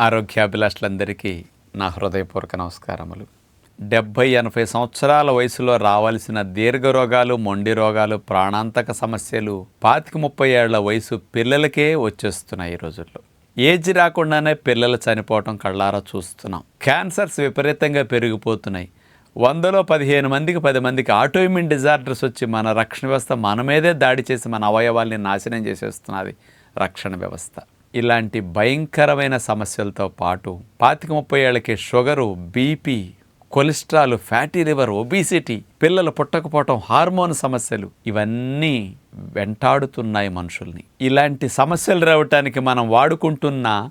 ఆరోగ్యాభిలాషులందరికీ నా హృదయపూర్వక నమస్కారములు. డెబ్భై ఎనభై సంవత్సరాల వయసులో రావాల్సిన దీర్ఘ రోగాలు మొండి రోగాలు ప్రాణాంతక సమస్యలు పాతిక ముప్పై ఏళ్ళ వయసు పిల్లలకే వచ్చేస్తున్నాయి ఈ రోజుల్లో. ఏజ్ రాకుండానే పిల్లలు చనిపోవటం కళ్ళారా చూస్తున్నాం. క్యాన్సర్స్ విపరీతంగా పెరిగిపోతున్నాయి. వందలో పదిహేను మందికి పది మందికి ఆటోఇమ్యూన్ డిజార్డర్స్ వచ్చి మన రక్షణ వ్యవస్థ మన మీదే దాడి చేసి మన అవయవాల్ని నాశనం చేసేస్తున్నది రక్షణ వ్యవస్థ. ఇలాంటి భయంకరమైన సమస్యలతో పాటు పాతిక ముప్పై ఏళ్ళకి sugar BP cholesterol fatty liver obesity పిల్లలు పుట్టకపోవటం హార్మోన్ సమస్యలు ఇవన్నీ వెంటాడుతున్నాయి మనుషుల్ని. ఇలాంటి సమస్యలు రావటానికి మనం వాడుకుంటున్న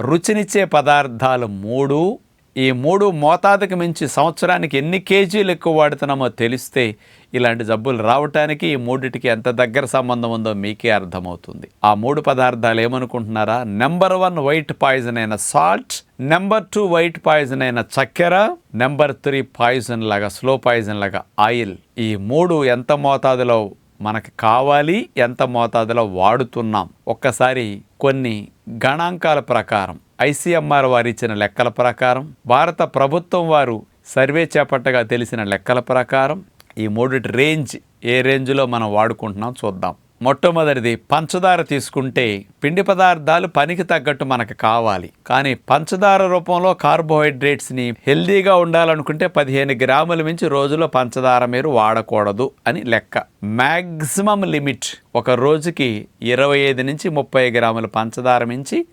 రుచినిచ్చే పదార్థాలు మూడు ఈ మూడు మోతాదుకు మించి సంవత్సరానికి ఎన్ని కేజీలు ఎక్కువ వాడుతున్నామో తెలిస్తే ఇలాంటి జబ్బులు రావటానికి ఈ మూడిటికి ఎంత దగ్గర సంబంధం ఉందో మీకే అర్థమవుతుంది. ఆ మూడు పదార్థాలు ఏమనుకుంటున్నారా? నెంబర్ వన్ వైట్ పాయిజన్ అయిన salt number two white poison అయిన చక్కెర. నెంబర్ త్రీ పాయిజన్ లాగా స్లో పాయిజన్ లాగా ఆయిల్ ఈ మూడు ఎంత మోతాదులో మనకు కావాలి ఎంత మోతాదులో వాడుతున్నాం? ఒక్కసారి కొన్ని గణాంకాల ప్రకారం ఐసీఎంఆర్ వారు ఇచ్చిన లెక్కల ప్రకారం భారత ప్రభుత్వం వారు సర్వే చేపట్టగా తెలిసిన లెక్కల ప్రకారం ఈ మూడిటి రేంజ్ ఏ రేంజ్లో మనం వాడుకుంటున్నాం చూద్దాం. మొట్టమొదటిది పంచదార తీసుకుంటే పిండి పదార్థాలు పనికి తగ్గట్టు మనకు కావాలి. కానీ పంచదార రూపంలో కార్బోహైడ్రేట్స్ని హెల్దీగా ఉండాలనుకుంటే పదిహేను గ్రాముల మించి రోజులో పంచదార మీరు వాడకూడదు అని లెక్క. మ్యాక్సిమం లిమిట్ ఒక రోజుకి ఇరవై ఐదు నుంచి ముప్పై గ్రాముల పంచదార మించి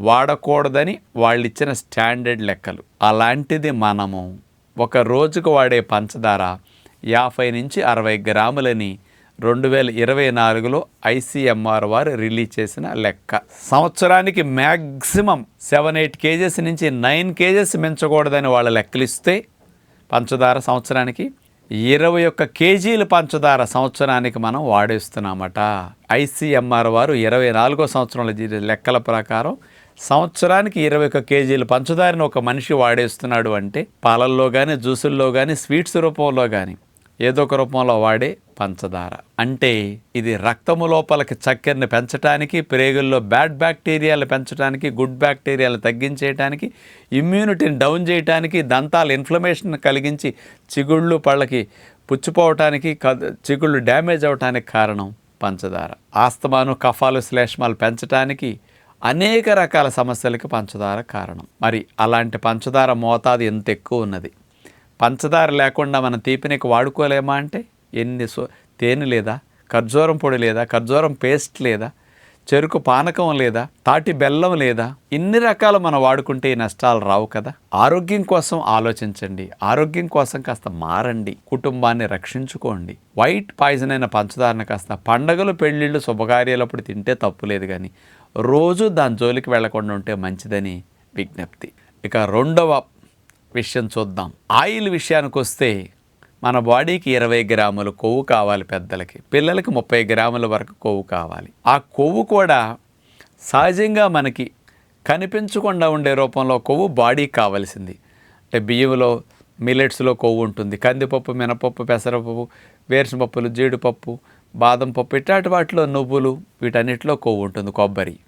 వాడకూడదని వాళ్ళు ఇచ్చిన స్టాండర్డ్ లెక్కలు. అలాంటిది మనము ఒక రోజుకు వాడే పంచదార యాభై నుంచి అరవై గ్రాములని రెండు వేల ఇరవై నాలుగులో ఐసీఎంఆర్ వారు రిలీజ్ చేసిన లెక్క. సంవత్సరానికి మ్యాక్సిమం సెవెన్ ఎయిట్ కేజెస్ నుంచి నైన్ కేజెస్ మించకూడదని వాళ్ళ లెక్కలిస్తే పంచదార సంవత్సరానికి ఇరవై ఒక్క కేజీల పంచదార సంవత్సరానికి మనం వాడేస్తున్నామట. ఐసీఎంఆర్ వారు ఇరవై నాలుగో సంవత్సరంలో లెక్కల ప్రకారం సంవత్సరానికి ఇరవై ఒక్క కేజీల పంచదారని ఒక మనిషి వాడేస్తున్నాడు అంటే పాలల్లో కానీ జ్యూసుల్లో కానీ స్వీట్స్ రూపంలో కానీ ఏదో ఒక రూపంలో వాడే పంచదార. అంటే ఇది రక్తము లోపలికి చక్కెరని పెంచడానికి ప్రేగుల్లో బ్యాడ్ బ్యాక్టీరియాలు పెంచడానికి గుడ్ బ్యాక్టీరియాలు తగ్గించేయడానికి ఇమ్యూనిటీని డౌన్ చేయడానికి దంతాలు ఇన్ఫ్లమేషన్ కలిగించి చిగుళ్ళు పళ్ళకి పుచ్చిపోవటానికి చిగుళ్ళు డ్యామేజ్ అవటానికి కారణం పంచదార. ఆస్తమాను కఫాలు శ్లేష్మాలు పెంచడానికి అనేక రకాల సమస్యలకు పంచదార కారణం. మరి అలాంటి పంచదార మోతాదు ఎంత ఎక్కువ ఉన్నది? పంచదార లేకుండా మనం తీపినికి వాడుకోలేమా అంటే? ఎన్ని సో తేనె లేదా? ఖర్జూరం పొడి లేదా? ఖర్జూరం పేస్ట్ లేదా? చెరుకు పానకం లేదా? తాటి బెల్లం లేదా? ఇన్ని రకాలు మనం వాడుకుంటే ఈ నష్టాలు రావు కదా? ఆరోగ్యం కోసం ఆలోచించండి. ఆరోగ్యం కోసం కాస్త మారండి. కుటుంబాన్ని రక్షించుకోండి. వైట్ పాయిజన్ అయిన పంచదారను కాస్త పండగలు పెళ్ళిళ్ళు శుభకార్యాలప్పుడు తింటే తప్పు లేదు కానీ రోజు దాని జోలికి వెళ్ళకుండా ఉంటే మంచిదని విజ్ఞప్తి. ఇక రెండవ విషయం చూద్దాం. ఆయిల్ విషయానికి వస్తే మన బాడీకి ఇరవై గ్రాముల కొవ్వు కావాలి పెద్దలకి. పిల్లలకి ముప్పై గ్రాముల వరకు కొవ్వు కావాలి. ఆ కొవ్వు కూడా సహజంగా మనకి కనిపించకుండా ఉండే రూపంలో కొవ్వు బాడీకి కావాల్సింది. అంటే బియ్యంలో మిల్లెట్స్లో కొవ్వు ఉంటుంది. కందిపప్పు మినపప్పు పెసరపప్పు వేరుశనపప్పులు జీడిపప్పు బాదం పప్పు ఇట్లాంటి వాటిలో నువ్వులు వీటన్నిటిలో కొవ్వు ఉంటుంది. కొబ్బరి.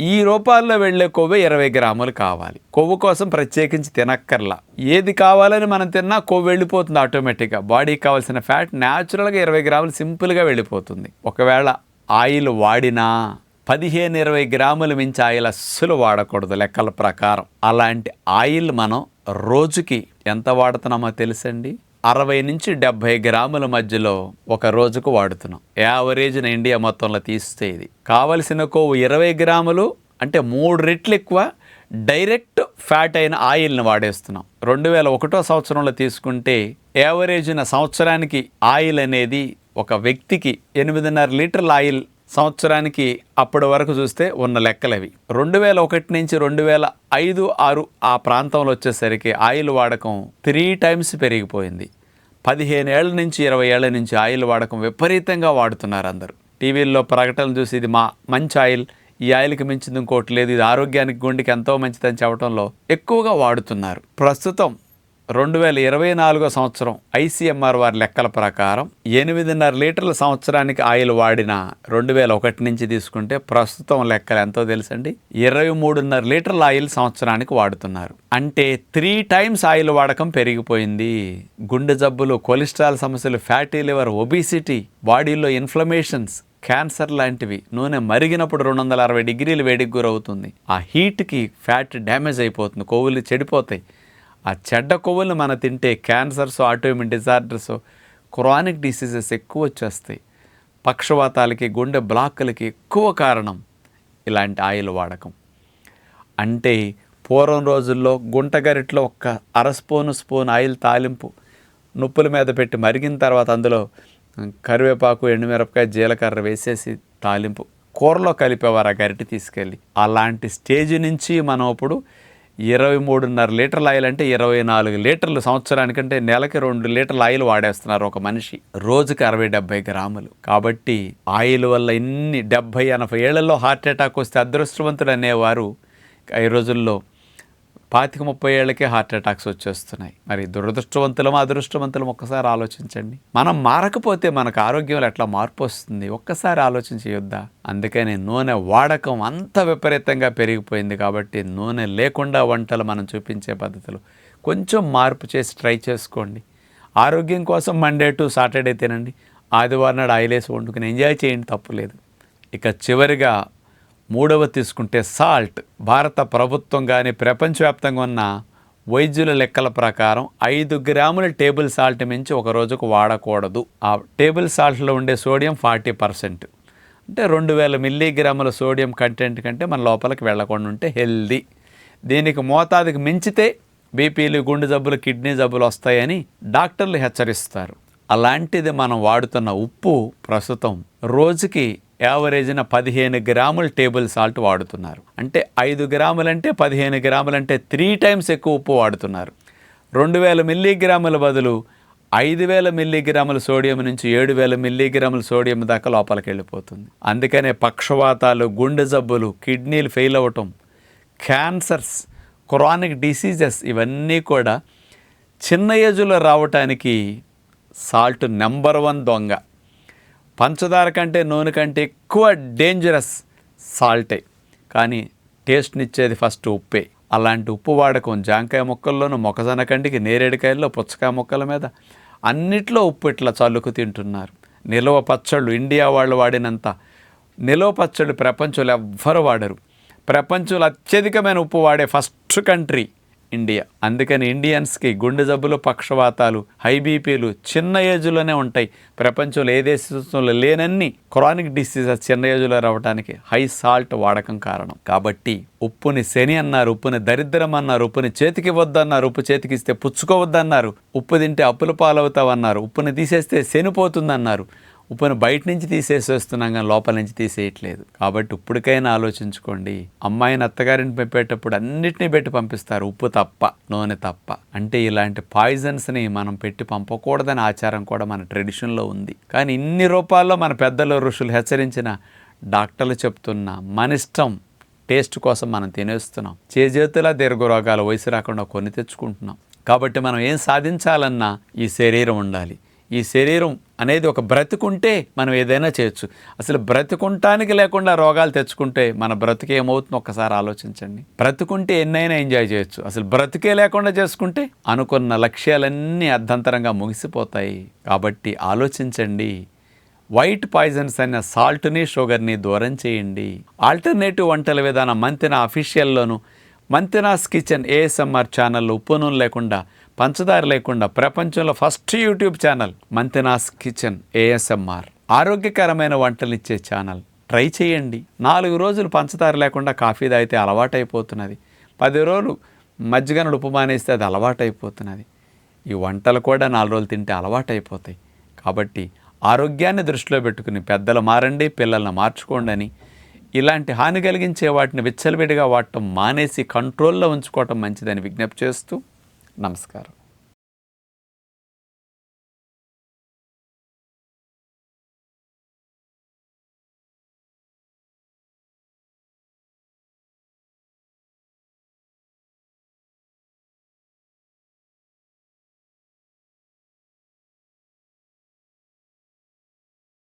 ఈ రూపాల్లో వెళ్ళే కొవ్వు ఇరవై గ్రాములు కావాలి. కొవ్వు కోసం ప్రత్యేకించి తినక్కర్లా. ఏది కావాలని మనం తిన్నా కొవ్వు వెళ్ళిపోతుంది ఆటోమేటిక్గా. బాడీకి కావాల్సిన ఫ్యాట్ న్యాచురల్గా ఇరవై గ్రాములు సింపుల్గా వెళ్ళిపోతుంది. ఒకవేళ ఆయిల్ వాడినా పదిహేను ఇరవై గ్రాములు మించి ఆయిల్ అస్సలు వాడకూడదు లెక్కల ప్రకారం. అలాంటి ఆయిల్ మనం రోజుకి ఎంత వాడుతున్నామో తెలుసండి? అరవై నుంచి డెబ్భై గ్రాముల మధ్యలో ఒక రోజుకు వాడుతున్నాం. యావరేజ్న ఇండియా మొత్తంలో తీస్తే ఇది. కావలసిన కొవ్వు ఇరవై గ్రాములు అంటే మూడు రెట్లు ఎక్కువ డైరెక్ట్ ఫ్యాట్ అయిన ఆయిల్ని వాడేస్తున్నాం. రెండు వేల ఒకటో సంవత్సరంలో తీసుకుంటే యావరేజ్న సంవత్సరానికి ఆయిల్ అనేది ఒక వ్యక్తికి ఎనిమిదిన్నర లీటర్ల ఆయిల్ సంవత్సరానికి అప్పటి వరకు చూస్తే ఉన్న లెక్కలవి రెండు వేల ఒకటి నుంచి రెండు వేల ఐదు ఆరు ఆ ప్రాంతంలో వచ్చేసరికి ఆయిల్ వాడకం త్రీ టైమ్స్ పెరిగిపోయింది. పదిహేను ఏళ్ళ నుంచి ఇరవై ఏళ్ళ నుంచి ఆయిల్ వాడకం విపరీతంగా వాడుతున్నారు అందరూ. టీవీల్లో ప్రకటనలు చూసి ఇది మా మంచి ఆయిల్ ఈ ఆయిల్కి మించింది ఇంకోటి లేదు ఇది ఆరోగ్యానికి గుండెకి ఎంతో మంచిదని చెప్పడంలో ఎక్కువగా వాడుతున్నారు. ప్రస్తుతం రెండు వేల ఇరవై నాలుగో సంవత్సరం ఐసీఎంఆర్ వారి లెక్కల ప్రకారం ఎనిమిదిన్నర లీటర్ల సంవత్సరానికి ఆయిల్ వాడిన రెండు వేల ఒకటి నుంచి తీసుకుంటే ప్రస్తుతం లెక్కలు ఎంతో తెలుసండి. ఇరవై మూడున్నర లీటర్ల ఆయిల్ సంవత్సరానికి వాడుతున్నారు. అంటే త్రీ టైమ్స్ ఆయిల్ వాడకం పెరిగిపోయింది. గుండె జబ్బులు కొలెస్ట్రాల్ సమస్యలు ఫ్యాటీ లివర్ ఒబిసిటీ బాడీలో ఇన్ఫ్లమేషన్స్ క్యాన్సర్ లాంటివి నూనె మరిగినప్పుడు రెండు వందల అరవై డిగ్రీలు వేడికి గురవుతుంది. ఆ హీట్కి ఫ్యాట్ డ్యామేజ్ అయిపోతుంది. కొవ్వులు చెడిపోతాయి. ఆ చెడ్డ కొవ్వులు మనం తింటే cancers autoimmune disorders chronic diseases ఎక్కువ వచ్చేస్తాయి. పక్షవాతాలకి గుండె బ్లాక్లకి ఎక్కువ కారణం ఇలాంటి ఆయిల్ వాడకం. అంటే పూర్వం రోజుల్లో గుంటగరిట్లో ఒక్క అర స్పూను స్పూన్ ఆయిల్ తాలింపు నొప్పుల మీద పెట్టి మరిగిన తర్వాత అందులో కరివేపాకు ఎండుమిరపకాయ జీలకర్ర వేసేసి తాలింపు కూరలో కలిపేవారు ఆ గరిటి తీసుకెళ్ళి అలాంటి స్టేజ్ నుంచి మనం ఇప్పుడు ఇరవై మూడున్నర లీటర్ల ఆయిల్ అంటే ఇరవై నాలుగు లీటర్లు సంవత్సరానికంటే నెలకి రెండు లీటర్ల ఆయిల్ వాడేస్తున్నారు ఒక మనిషి. రోజుకి అరవై డెబ్బై గ్రాములు. కాబట్టి ఆయిల్ వల్ల ఇన్ని డెబ్బై ఎనభై ఏళ్ళలో హార్ట్ అటాక్ వస్తే అదృష్టవంతుడు అనేవారు ఈ రోజుల్లో పాతిక ముప్పై ఏళ్ళకే హార్ట్ అటాక్స్ వచ్చేస్తున్నాయి. మరి దురదృష్టవంతులం అదృష్టవంతులం ఒక్కసారి ఆలోచించండి. మనం మారకపోతే మనకు ఆరోగ్యంలో ఎట్లా మార్పు వస్తుంది? ఒక్కసారి ఆలోచించేయొద్దా అందుకని నూనె వాడకం అంత విపరీతంగా పెరిగిపోయింది కాబట్టి నూనె లేకుండా వంటలు మనం చూపించే పద్ధతులు. కొంచెం మార్పు చేసి ట్రై చేసుకోండి. ఆరోగ్యం కోసం మండే టు సాటర్డే తినండి. ఆదివారం నాడు ఆయిలేసి వండుకుని ఎంజాయ్ చేయండి తప్పులేదు. ఇక చివరిగా మూడవ తీసుకుంటే సాల్ట్. భారత ప్రభుత్వం కానీ ప్రపంచవ్యాప్తంగా ఉన్న వైద్యుల లెక్కల ప్రకారం ఐదు గ్రాముల టేబుల్ సాల్ట్ మించి ఒక రోజుకు వాడకూడదు. ఆ టేబుల్ సాల్ట్లో ఉండే సోడియం ఫార్టీ పర్సెంట్. అంటే రెండు వేల మిల్లీగ్రాముల సోడియం కంటెంట్ కంటే మన లోపలికి వెళ్ళకుండా ఉంటే హెల్దీ. దీనికి మోతాదుకి మించితే బీపీలు గుండె జబ్బులు కిడ్నీ జబ్బులు వస్తాయని డాక్టర్లు హెచ్చరిస్తారు. అలాంటిది మనం వాడుతున్న ఉప్పు ప్రస్తుతం రోజుకి యావరేజ్న పదిహేను గ్రాముల టేబుల్ సాల్ట్ వాడుతున్నారు. అంటే ఐదు గ్రాములంటే పదిహేను గ్రాములంటే త్రీ టైమ్స్ ఎక్కువ ఉప్పు వాడుతున్నారు. రెండు వేల మిల్లీగ్రాముల బదులు ఐదు వేల మిల్లీగ్రాముల సోడియం నుంచి ఏడు వేల మిల్లీగ్రాముల సోడియం దాకా లోపలికి వెళ్ళిపోతుంది అందుకనే పక్షవాతాలు గుండె జబ్బులు కిడ్నీలు ఫెయిల్ అవ్వటం క్యాన్సర్స్ క్రానిక్ డిసీజెస్ ఇవన్నీ కూడా చిన్న ఏజ్లో రావటానికి సాల్ట్ నెంబర్ వన్ దొంగ. పంచదార కంటే నూనె కంటే ఎక్కువ డేంజరస్ సాల్టే కానీ టేస్ట్నిచ్చేది ఫస్ట్ ఉప్పే. అలాంటి ఉప్పు వాడకం జాంకాయ మొక్కల్లోనూ మొక్కజొన్న కంటికి నేరేడుకాయల్లో పుచ్చకాయ మొక్కల మీద. అన్నిట్లో ఉప్పు ఇట్లా చల్లుకు తింటున్నారు. నిలవ పచ్చళ్ళు ఇండియా వాళ్ళు వాడినంత నిలవ పచ్చళ్ళు ప్రపంచంలో ఎవ్వరు వాడరు. ప్రపంచంలో అత్యధికమైన ఉప్పు వాడే ఫస్ట్ కంట్రీ ఇండియా. అందుకని ఇండియన్స్కి గుండె జబ్బులు పక్షవాతాలు హై బీపీలు చిన్న ఏజ్లోనే ఉంటాయి. ప్రపంచంలో ఏ దేశంలో లేనన్ని క్రానిక్ డిసీజెస్ చిన్న ఏజ్లో రావడానికి హై సాల్ట్ వాడకం కారణం. కాబట్టి ఉప్పుని శని అన్నారు ఉప్పుని దరిద్రం అన్నారు ఉప్పుని చేతికి వద్దన్నారు ఉప్పు చేతికి ఇస్తే పుచ్చుకోవద్దన్నారు ఉప్పు తింటే అప్పుల పాలవుతావన్నారు ఉప్పుని తీసేస్తే శని పోతుందన్నారు. ఉప్పును బయట నుంచి తీసేసేస్తున్నాం కానీ లోపల నుంచి తీసేయట్లేదు. కాబట్టి ఇప్పటికైనా ఆలోచించుకోండి. అమ్మాయిని అత్తగారిని పంపేటప్పుడు అన్నిటినీ పెట్టి పంపిస్తారు. ఉప్పు తప్ప నూనె తప్ప. అంటే ఇలాంటి పాయిజన్స్ని మనం పెట్టి పంపకూడదని ఆచారం కూడా మన ట్రెడిషన్లో ఉంది. కానీ ఇన్ని రూపాల్లో మన పెద్దలు ఋషులు హెచ్చరించిన డాక్టర్లు చెప్తున్న మన ఇష్టం టేస్ట్ కోసం మనం తినేస్తున్నాం. చేజేతులా దీర్ఘరోగాలు వయసు రాకుండా కొని తెచ్చుకుంటున్నాం. కాబట్టి మనం ఏం సాధించాలన్నా ఈ శరీరం ఉండాలి. ఈ శరీరం అనేది ఒక బ్రతుకుంటే మనం ఏదైనా చేయొచ్చు. అసలు బ్రతుకుంటానికి లేకుండా రోగాలు తెచ్చుకుంటే మన బ్రతుకు ఏమవుతుందో ఒక్కసారి ఆలోచించండి. బ్రతుకుంటే ఎన్నైనా ఎంజాయ్ చేయొచ్చు. అసలు బ్రతుకే లేకుండా చేసుకుంటే అనుకున్న లక్ష్యాలన్నీ అర్ధంతరంగా ముగిసిపోతాయి. కాబట్టి ఆలోచించండి. వైట్ పాయిజన్స్ అనే సాల్ట్ని షుగర్ని దూరం చేయండి. ఆల్టర్నేటివ్ వంటల విధానం మంతిన అఫీషియల్లోను మంతినాస్ కిచెన్ ఏఎస్ఎంఆర్ ఛానల్ ఉప్పు నూనె లేకుండా పంచదార లేకుండా ప్రపంచంలో first YouTube channel Manthena's kitchen ASMR ఆరోగ్యకరమైన వంటలు ఇచ్చే ఛానల్. ట్రై చేయండి. నాలుగు రోజులు పంచదార లేకుండా కాఫీ తాగితే అలవాటైపోతున్నది. పది రోజులు మజ్జిగను ఉపమానేస్తే మానేస్తే అది అలవాటైపోతున్నది. ఈ వంటలు కూడా నాలుగు రోజులు తింటే అలవాటైపోతాయి. కాబట్టి ఆరోగ్యాన్ని దృష్టిలో పెట్టుకుని పెద్దలు మారండి పిల్లల్ని మార్చుకోండి అని ఇలాంటి హాని కలిగించే వాటిని విచ్చలవిడిగా వాడటం మానేసి కంట్రోల్లో ఉంచుకోవటం మంచిదని విజ్ఞప్తి చేస్తూ നമസ്കാരം.